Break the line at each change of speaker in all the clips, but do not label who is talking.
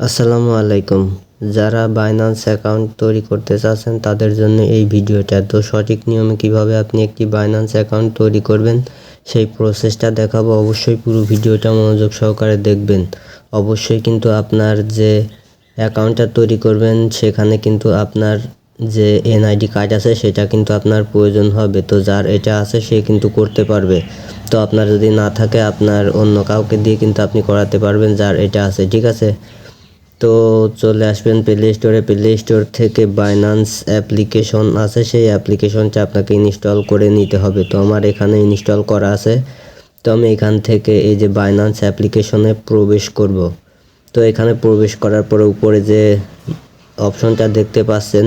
আসসালামু আলাইকুম। যারা বাইন্যান্স অ্যাকাউন্ট তৈরি করতে চাচ্ছেন, তাদের জন্য এই ভিডিওটা। তো সঠিক নিয়মে কীভাবে আপনি একটি বাইন্যান্স অ্যাকাউন্ট তৈরি করবেন, সেই প্রসেসটা দেখাবো। অবশ্যই পুরো ভিডিওটা মনোযোগ সহকারে দেখবেন। অবশ্যই কিন্তু আপনার যে অ্যাকাউন্টটা তৈরি করবেন, সেখানে কিন্তু আপনার যে এনআইডি কার্ড আছে, সেটা কিন্তু আপনার প্রয়োজন হবে। তো যার এটা আছে, সে কিন্তু করতে পারবে। তো আপনার যদি না থাকে, আপনার অন্য কাউকে দিয়ে কিন্তু আপনি করাতে পারবেন, যার এটা আছে। ঠিক আছে? তো চলে আসবেন প্লে স্টোরে প্লে স্টোর থেকে বাইনান্স অ্যাপ্লিকেশন আছে। সেই অ্যাপ্লিকেশনটা আপনাকে ইনস্টল করে নিতে হবে। তো আমার এখানে ইনস্টল করা আছে। তো আমি এখান থেকে এই যে বাইনান্স অ্যাপ্লিকেশনে প্রবেশ করব। তো এখানে প্রবেশ করার পরে উপরে যে অপশনটা দেখতে পাচ্ছেন,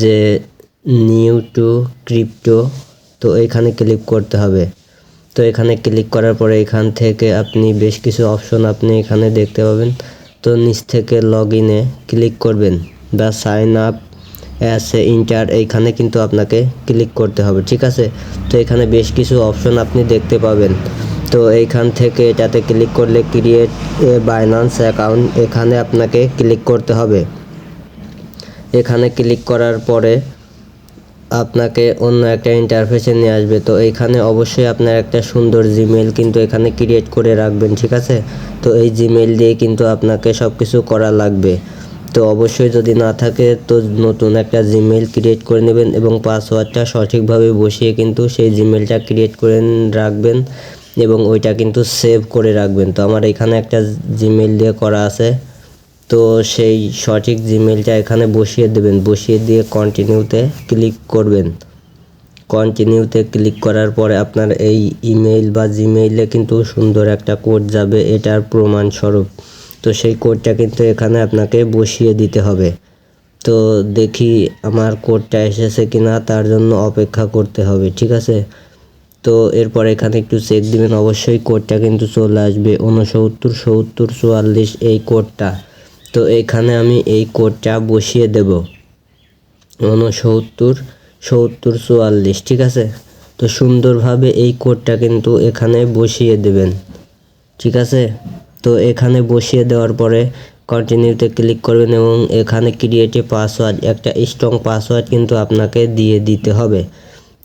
যে নিউ টু ক্রিপ্টো তো এখানে ক্লিক করতে হবে। তো এখানে ক্লিক করার পরে এখান থেকে আপনি বেশ কিছু অপশন আপনি এখানে দেখতে পাবেন। তো নিচ থেকে লগ ইনে ক্লিক করবেন। বা sign up as a enter এইখানে কিন্তু আপনাকে ক্লিক করতে হবে, ঠিক আছে? তো এখানে বেশ কিছু অপশন আপনি দেখতে পাবেন। তো এইখান থেকে এটাতে ক্লিক করলে ক্রিয়েট এ বাইন্যান্স অ্যাকাউন্ট এখানে আপনাকে ক্লিক করতে হবে। এখানে ক্লিক করার পরে আপনাকে অন্য একটা ইন্টারফেসে নিয়ে আসবে। তো এইখানে অবশ্যই আপনার একটা সুন্দর জিমেল কিন্তু এখানে ক্রিয়েট করে রাখবেন, ঠিক আছে? তো এই জিমেল দিয়ে কিন্তু আপনাকে সব কিছু করা লাগবে। তো অবশ্যই যদি না থাকে, তো নতুন একটা জিমেল ক্রিয়েট করে নেবেন এবং পাসওয়ার্ডটা সঠিকভাবে বসিয়ে কিন্তু সেই জিমেলটা ক্রিয়েট করে রাখবেন এবং ওইটা কিন্তু সেভ করে রাখবেন। তো আমার এখানে একটা জিমেল দিয়ে করা আছে। তো সেই সঠিক জিমেলটা এখানে বসিয়ে দেবেন। বসিয়ে দিয়ে কন্টিনিউতে ক্লিক করবেন। কন্টিনিউতে ক্লিক করার পরে আপনার এই ইমেইল বা জিমেইলে কিন্তু সুন্দর একটা কোড যাবে। এটার প্রমাণস্বরূপ। তো সেই কোডটা কিন্তু এখানে আপনাকে বসিয়ে দিতে হবে। তো দেখি আমার কোডটা এসেছে কিনা, তার জন্য অপেক্ষা করতে হবে, ঠিক আছে? তো এরপর এখানে একটু চেক দিবেন। অবশ্যই কোডটা কিন্তু চলে আসবে। উনসত্তর সত্তর, চুয়াল্লিশ, এই কোডটা তো এখানে আমি এই কোডটা বসিয়ে দেব। উনসত্তর সত্তর, চুয়াল্লিশ, ঠিক আছে? তো সুন্দরভাবে এই কোডটা কিন্তু এখানে বসিয়ে দেবেন, ঠিক আছে? তো এখানে বসিয়ে দেওয়ার পরে কন্টিনিউতে ক্লিক করবেন এবং এখানে ক্রিয়েটে পাসওয়ার্ড একটা স্ট্রং পাসওয়ার্ড কিন্তু আপনাকে দিয়ে দিতে হবে।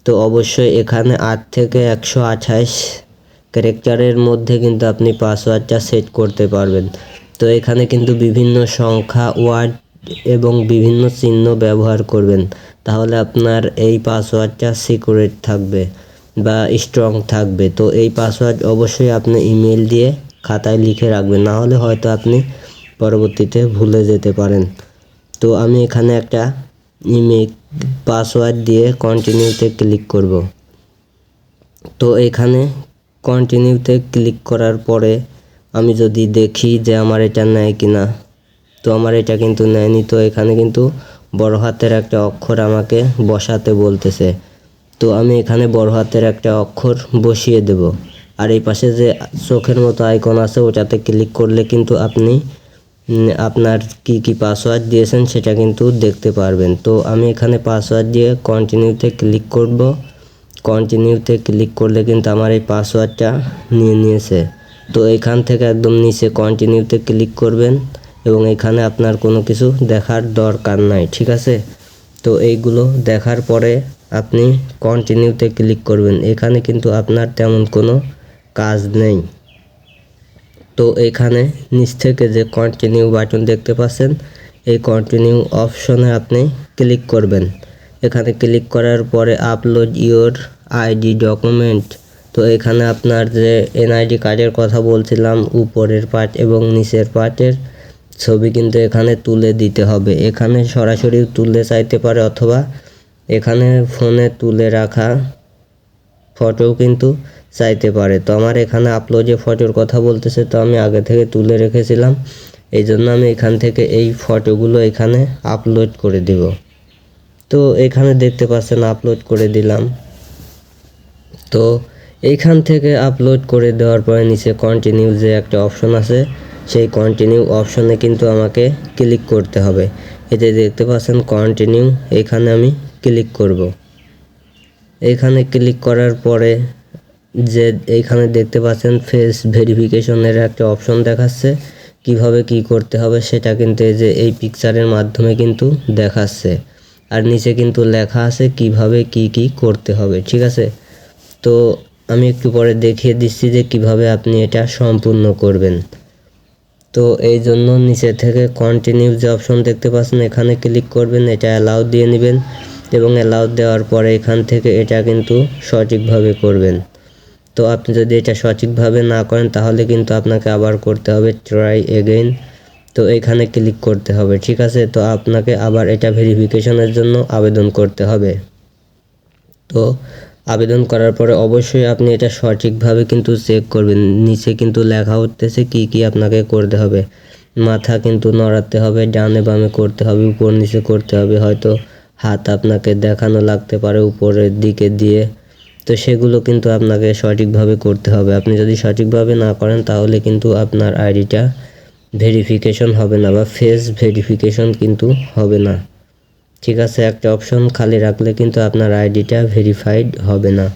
তো অবশ্যই এখানে আট থেকে একশো আঠাশ ক্যারেক্টারের মধ্যে কিন্তু আপনি পাসওয়ার্ডটা সেট করতে পারবেন। তো এখানে কিন্তু বিভিন্ন সংখ্যা, ওয়ার্ড এবং বিভিন্ন চিহ্ন ব্যবহার করবেন। তাহলে আপনার এই পাসওয়ার্ডটা সিকিউরেট থাকবে বা স্ট্রং থাকবে। তো এই পাসওয়ার্ড অবশ্যই আপনি ইমেল দিয়ে খাতায় লিখে রাখবেন। না হলে হয়তো আপনি পরবর্তীতে ভুলে যেতে পারেন। তো আমি এখানে একটা ইমেল পাসওয়ার্ড দিয়ে কন্টিনিউতে ক্লিক করব। তো এখানে কন্টিনিউতে ক্লিক করার পরে আমি যদি দেখি যে আমার এটা নেয় কিনা, তো আমার এটা কিন্তু নেয়নি। তো এখানে কিন্তু বড় হাতের একটা অক্ষর আমাকে বসাতে বলতেছে। তো আমি এখানে বড় হাতের একটা অক্ষর বসিয়ে দেব। আর এই পাশে যে চোখের মতো আইকন আছে, ওটাতে ক্লিক করলে কিন্তু আপনি আপনার কি কি পাসওয়ার্ড দিয়েছেন সেটা কিন্তু দেখতে পারবেন। তো আমি এখানে পাসওয়ার্ড দিয়ে কন্টিনিউতে ক্লিক করব। কন্টিনিউতে ক্লিক করলে কিন্তু আমার এই পাসওয়ার্ডটা নিয়ে নিয়েছে। তো এখান থেকে একদম নিচে কন্টিনিউতে ক্লিক করবেন এবং এখানে আপনার কোনো কিছু দেখার দরকার নাই, ঠিক আছে? তো এইগুলো দেখার পরে আপনি কন্টিনিউতে ক্লিক করবেন। এখানে কিন্তু আপনার তেমন কোনো কাজ নেই। তো এখানে নিচ থেকে যে কন্টিনিউ বাটন দেখতে পাচ্ছেন, এই কন্টিনিউ অপশনে আপনি ক্লিক করবেন। এখানে ক্লিক করার পরে আপলোড ইওর আইডি ডকুমেন্ট তো এখানে আপনার যে এনআইডি কার্ডের কথা বলছিলাম, উপরের পার্ট এবং নিচের পার্টের ছবি কিন্তু এখানে তুলে দিতে হবে। এখানে সরাসরি তুলে চাইতে পারে অথবা এখানে ফোনে তুলে রাখা ফটোও কিন্তু চাইতে পারে। তো আমার এখানে আপলোডে ফটোর কথা বলতেছে, তো আমি আগে থেকে তুলে রেখেছিলাম। এই জন্য আমি এখান থেকে এই ফটোগুলো এখানে আপলোড করে দিব। তো এখানে দেখতে পাচ্ছেন আপলোড করে দিলাম। তো এইখান থেকে আপলোড করে দেওয়ার পরে নিচে কন্টিনিউ যে একটা অপশন আছে, সেই কন্টিনিউ অপশনে কিন্তু আমাকে ক্লিক করতে হবে। এতে দেখতে পাচ্ছেন কন্টিনিউ এখানে আমি ক্লিক করব। এখানে ক্লিক করার পরে যে এইখানে দেখতে পাচ্ছেন ফেস ভেরিফিকেশনের একটা অপশন দেখাচ্ছে। কীভাবে কি করতে হবে সেটা কিন্তু এই যে এই পিকচারের মাধ্যমে কিন্তু দেখাচ্ছে। আর নিচে কিন্তু লেখা আছে কীভাবে কি কি করতে হবে, ঠিক আছে? তো আমি একটু পরে দেখিয়ে দিচ্ছি যে কীভাবে আপনি এটা সম্পূর্ণ করবেন। তো এই জন্য নিচে থেকে কন্টিনিউ যে অপশন দেখতে পাচ্ছেন, এখানে ক্লিক করবেন, এটা অ্যালাউ দিয়ে নেবেন এবং অ্যালাউ দেওয়ার পরে এখান থেকে এটা কিন্তু সঠিকভাবে করবেন। তো আপনি যদি এটা সঠিকভাবে না করেন, তাহলে কিন্তু আপনাকে আবার করতে হবে ট্রাই এগেইন তো এখানে ক্লিক করতে হবে, ঠিক আছে? তো আপনাকে আবার এটা ভেরিফিকেশনের জন্য আবেদন করতে হবে। তো আবেদন করার পরে অবশ্যই আপনি এটা সঠিকভাবে কিন্তু চেক করবেন। নিচে কিন্তু লেখা উঠতেছে কি কি আপনাকে করতে হবে। মাথা কিন্তু নড়াতে হবে, ডানে বামে করতে হবে, উপর নিচে করতে হবে। হয়তো হাত আপনাকে দেখানো লাগতে পারে উপরের দিকে দিয়ে। তো সেগুলো কিন্তু আপনাকে সঠিকভাবে করতে হবে। আপনি যদি সঠিকভাবে না করেন তাহলে কিন্তু আপনার আইডিটা ভেরিফিকেশন হবে না বা ফেস ভেরিফিকেশন কিন্তু হবে না। ঠিক আছে, একটা অপশন খালি রাখলে কিন্তু আপনার আইডিটা ভেরিফাইড হবে না।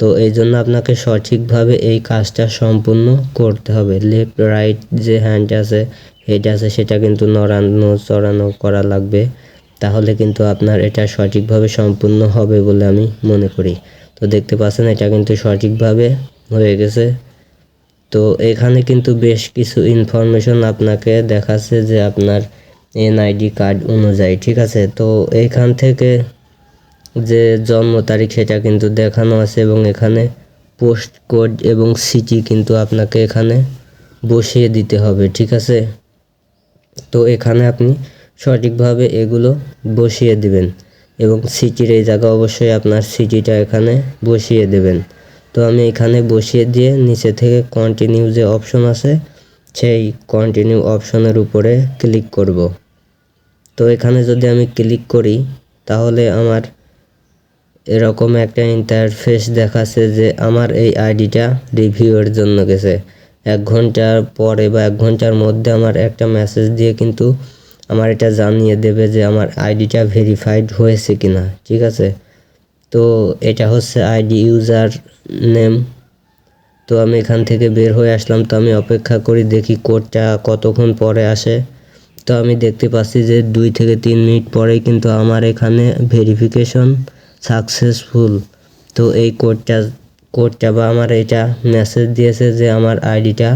তো এই জন্য আপনাকে সঠিকভাবে এই কাজটা সম্পূর্ণ করতে হবে। লেফট রাইট যে হ্যান্ড আছে হেড আছে, সেটা কিন্তু নড়ানো, চড়ানো করা লাগবে। তাহলে কিন্তু আপনার এটা সঠিকভাবে সম্পূর্ণ হবে বলে আমি মনে করি। তো দেখতে পাচ্ছেন, এটা কিন্তু সঠিকভাবে হয়ে গেছে। তো এখানে কিন্তু বেশ কিছু ইনফরমেশন আপনাকে দেখাচ্ছে যে আপনার এনআইডি কার্ড অনুযায়ী, ঠিক আছে? তো এইখান থেকে যে জন্ম তারিখ সেটা কিন্তু দেখানো আছে এবং এখানে পোস্ট কোড এবং সিটি কিন্তু আপনাকে এখানে বসিয়ে দিতে হবে, ঠিক আছে? তো এখানে আপনি সঠিকভাবে এগুলো বসিয়ে দিবেন এবং সিটির এই জায়গা অবশ্যই আপনার সিটিটা এখানে বসিয়ে দেবেন। তো আমি এখানে বসিয়ে দিয়ে নিচে থেকে কন্টিনিউ যে অপশন আছে সেই কন্টিনিউ অপশনের উপরে ক্লিক করব। তো এখানে যদি আমি ক্লিক করি, তাহলে আমার এরকম একটা ইন্টারফেস দেখাচ্ছে যে আমার এই আইডিটা রিভিউয়ের জন্য গেছে। এক ঘণ্টার পরে বা এক ঘণ্টার মধ্যে আমার একটা মেসেজ দিয়ে কিন্তু আমার এটা জানিয়ে দেবে যে আমার আইডিটা ভেরিফাইড হয়েছে কিনা, ঠিক আছে? তো এটা হচ্ছে আইডি ইউজার নেম তো আমি এখান থেকে বের হয়ে আসলাম, তো আমি অপেক্ষা করি দেখি কোডটা কতক্ষণ পরে আসে। তো আমি দেখতে পাচ্ছি যে দুই থেকে তিন মিনিট পরেই কিন্তু আমার এখানে ভেরিফিকেশন সাকসেসফুল তো এই কোডটা কোডটা বা আমার এটা মেসেজ দিয়েছে যে আমার আইডিটা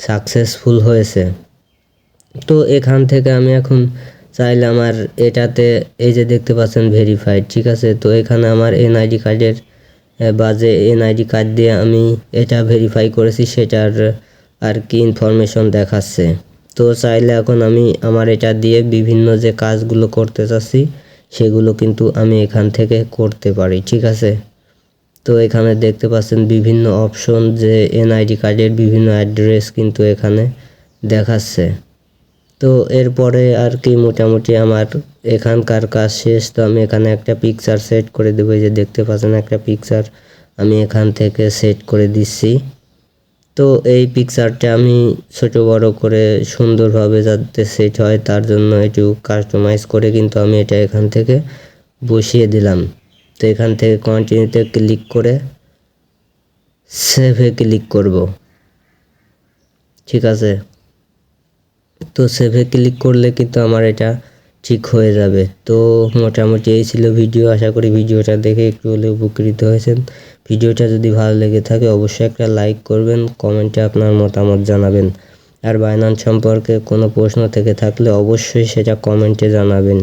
সাকসেসফুল হয়েছে। তো এখান থেকে আমি এখন চাইলে আমার এটাতে এই যে দেখতে পাচ্ছেন ভেরিফাইড ঠিক আছে? তো এখানে আমার এনআইডি কার্ডের বা যে এনআইডি কার্ড দিয়ে আমি এটা ভেরিফাই করেছি, সেটার আর কি ইনফরমেশন দেখাচ্ছে। তো চাইলে এখন আমি আমার এটা দিয়ে বিভিন্ন যে কাজগুলো করতে চাচ্ছি, সেগুলো কিন্তু আমি এখান থেকে করতে পারি, ঠিক আছে? তো এখানে দেখতে পাচ্ছেন বিভিন্ন অপশন যে এনআইডি কার্ডের বিভিন্ন অ্যাড্রেস কিন্তু এখানে দেখাচ্ছে। তো এরপরে আর কি মোটামুটি আমার এখানকার কাজ শেষ। তো আমি এখানে একটা পিকচার সেট করে দেবো যে দেখতে পাচ্ছেন একটা পিকচার আমি এখান থেকে সেট করে দিচ্ছি। তো এই পিকচারটা আমি ছোট বড় করে সুন্দরভাবে যাতে সেট হয়, তার জন্য একটু কাস্টমাইজ করে কিন্তু আমি এটা এখান থেকে বসিয়ে দিলাম। তো এখান থেকে কন্টিনিউতে ক্লিক করে সেভে ক্লিক করব। ঠিক আছে? তো সেভে ক্লিক করলে কিন্তু আমার এটা ঠিক হয়ে যাবে। তো মোটামুটি এই ছিল ভিডিও আশা করি ভিডিওটা দেখে একটু হলে উপকৃত হয়েছেন। ভিডিওটা যদি ভালো লেগে থাকে অবশ্যই একটা লাইক করবেন কমেন্টে আপনার মতামত জানাবেন। আর বায়নান সম্পর্কে কোনো প্রশ্ন থেকে থাকলে অবশ্যই সেটা কমেন্টে জানাবেন।